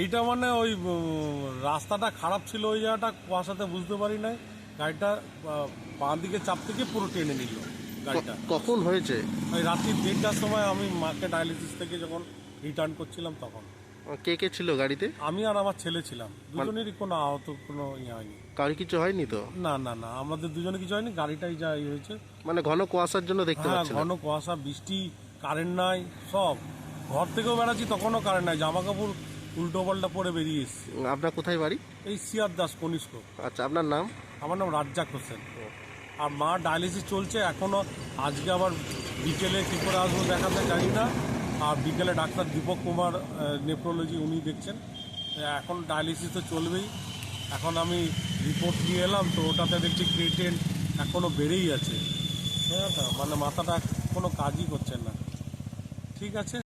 এইটা মানে ওই রাস্তাটা খারাপ ছিল ওই জায়গাটা কুয়াশাতে বুঝতে পারি নাই। গাড়িটা বাঁ দিকে চাপ থেকে পুরো টেনে নিল গাড়িটা। কখন হয়েছে? ওই রাত্রি দেড়টার সময় আমি মাকে ডায়ালিসিস থেকে যখন রিটার্ন করছিলাম তখন। কে কে ছিল গাড়িতে? আমি আর আমার ছেলে ছিলাম। দুজনেরই কোনো আহত কোনো ইয়ে হয়নি। কারও কিছু হয়নি তো? না না না আমাদের দুজনে কিছু হয়নি গাড়িটাই যা ইয়ে হয়েছে। মানে ঘন কুয়াশার জন্য দেখতে হ্যাঁ ঘন কুয়াশা বৃষ্টি কারেন্ট নাই সব। ঘর থেকেও বেড়াচ্ছি তখনও কারেন্ট নাই। জামা কাপড় উল্টো পাল্টা পরে বেরিয়ে এসছি। আপনার কোথায় বাড়ি? এই সিয়ার দাস কনিষ্ক। আচ্ছা আপনার নাম? আমার নাম রাজ্জাক হোসেন। আর মা ডায়ালিসিস চলছে এখনও। আজকে আবার বিকেলে কী করে আসব দেখাতে জানি না। আর বিকেলে ডাক্তার দীপক কুমার নেফ্রোলজি উনি দেখছেন। এখন ডায়ালিসিস তো চলবেই। এখন আমি রিপোর্ট নিয়ে এলাম তো ওটাতে দেখছি ক্রিয়েটেন এখনও বেড়েই আছে। হ্যাঁ মানে মাথাটা কোনো কাজই করছে না। ঠিক আছে?